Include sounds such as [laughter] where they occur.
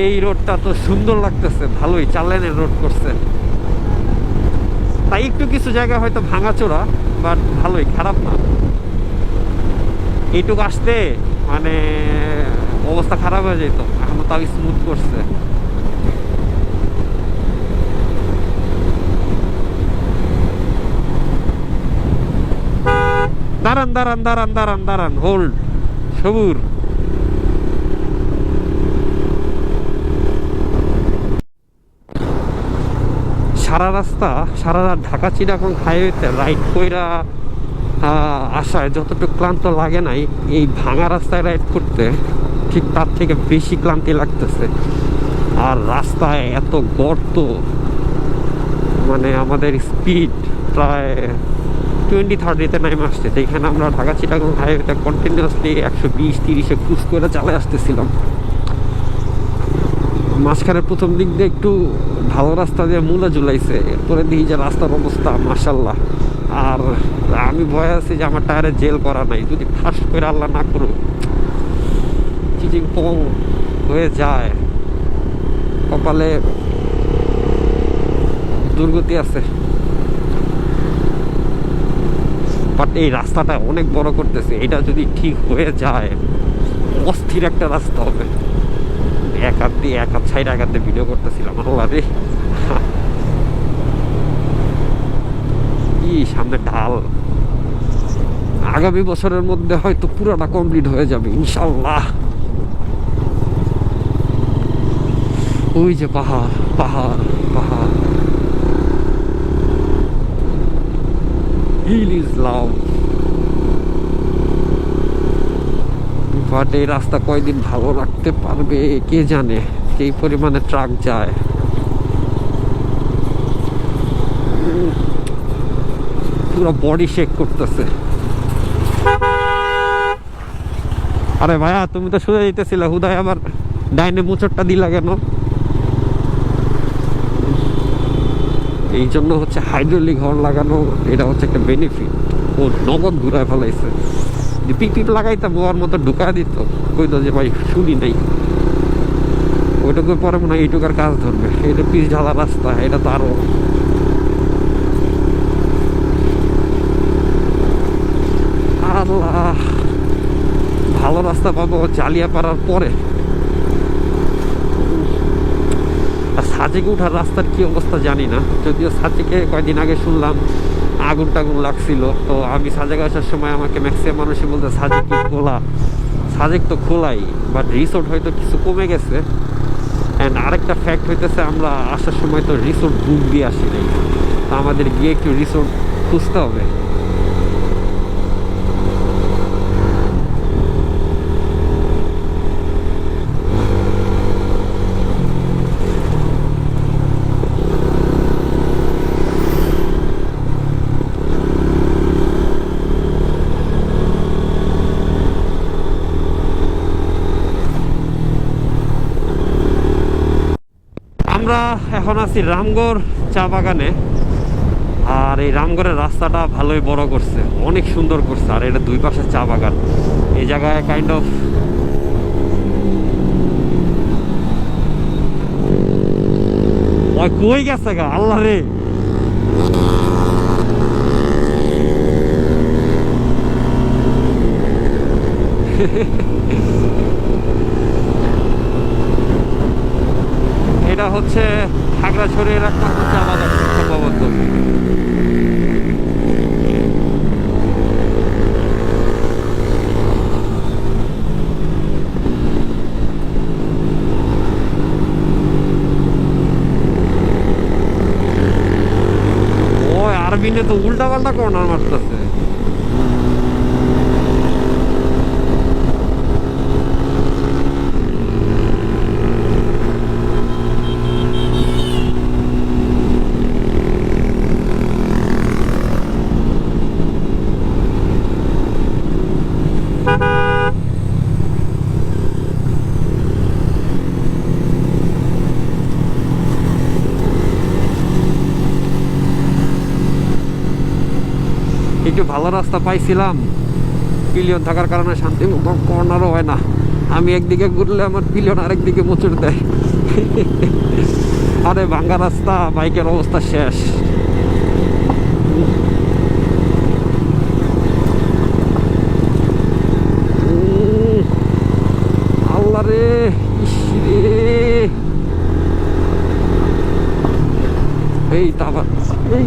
এই রোডটা তো সুন্দর লাগতেছে, ভালোই, চার লাইনের রোড করছে। তাই একটু কিছু জায়গা হয়তো ভাঙাচোরা বাট ভালোই, খারাপ না। এইটুকু আসতে মানে অবস্থা খারাপ হয়ে যেত এখন তাও স্মুথ করছে। দাঁড়ান দাঁড়ান দাঁড়ান দাঁড়ান দাঁড়ান হোল্ড সবুর। সারা রাস্তা, সারা রাত ঢাকা চিটাগং হাইওয়েতে রাইড কইরা আসায় যতটুকু ক্লান্ত লাগে নাই এই ভাঙা রাস্তায় রাইড করতে, ঠিক তার থেকে বেশি ক্লান্তি লাগতেছে। আর রাস্তায় এত গর্ত মানে আমাদের স্পিড প্রায় টোয়েন্টি থার্টিতে নেমে আসছে। যেখানে আমরা ঢাকা চিটাগং হাইওয়েতে কন্টিনিউয়াসলি একশো বিশ, তিরিশে ক্রুজ করে চালে আসতেছিলাম। মাঝখানে প্রথম দিক দিয়ে একটু ভালো রাস্তা দিয়ে মূলা ঝুলাইছে। এরপরে দেখি যে রাস্তার অবস্থা মাসাল্লাহ আর আমি ভয় আছি যে আমার টায়ারে জেল করা নাই। যদি ফাঁস করে আল্লাহ না করুক চিচিং পং হয়ে যায়। কপালে দুর্গতি আছে। বাট এই রাস্তাটা অনেক বড় করতেছে। এটা যদি ঠিক হয়ে যায়, অস্থির একটা রাস্তা হবে। এক হাত দিয়ে, এক হাত সাইড, এক হাত দিয়ে ভিডিও করতেছিলাম, আল্লাহ রে। ই, সামনে ঢাল আগামী বছরের মধ্যে হয়তো পুরোটা কমপ্লিট হয়ে যাবে ইনশাল্লাহ ওই যে পাহাড় পাহাড় পাহাড়। হিল ইজ লাভ বাট এই রাস্তা কয়দিন ভালো রাখতে পারবে, কে জানে? এই পরিমাণে ট্রাক যায়? পুরো বডি শেক করতেছে। আরে ভাইয়া, তুমি তো শুয়ে যেতেছিলে, হুদায় আবার ডাইনে মুচরটা দিলা কেন? এই জন্য হচ্ছে হাইড্রোলিক হর্ন লাগানো, এটা হচ্ছে একটা বেনিফিট ও নগদ ঘুরায় ফেলাইছে। যে পিক পিক লাগাইতাম, ওর মতো ঢুকা দিত। কইতো যে, ভাই, শুনি নাই। ওইটুকু পরে মনে হয় এইটুকার কাজ ধরবে। এটা পিস ঢালা রাস্তা, এটা তো আল্লাহ, ভালো রাস্তা পাবো চালিয়া পারার পরে। আর সাজেকে ওঠার রাস্তার কি অবস্থা জানি না। যদিও সাজেকে কয়েকদিন আগে শুনলাম আগুন টাগুন লাগছিল। তো আমি সাজেক আসার সময় আমাকে ম্যাক্সিমাম মানুষই বলতে, সাজেক কি খোলা। সাজেক তো খোলাই বাট রিসোর্ট হয়তো কিছু কমে গেছে। অ্যান্ড আরেকটা ফ্যাক্ট হইতেছে, আমরা আসার সময় তো রিসোর্ট বুক দিয়ে আসি নাই। তো আমাদের গিয়ে একটু রিসোর্ট খুঁজতে হবে। আমরা এখন আছি রামগড় চা বাগানে। আর এই রামগড়ের রাস্তাটা ভালোই বড় করছে, অনেক সুন্দর করছে। আর এটা দুই পাশে চা বাগান। এই জায়গায় কাইন্ড অফ কই গেছে গা? আল্লাহ রে! [laughs] এটা হচ্ছে খাগড়াছড়ির একমাত্র চা বাগান সম্ভবত। ওই আরবিনে তো উল্টা পাল্টা কর্নার মারতেছে। ভালো রাস্তা পাইছিলাম। পিলিয়ন থাকার কারণে শান্তি কর্নারও হয় না। আমি একদিকে ঘুরলে আমার পিলিয়ন আরেকদিকে মোচড় দেয়। [laughs] আরে ভাঙ্গা রাস্তা, বাইকের অবস্থা শেষ। আল্লাহ এই তারপর এই।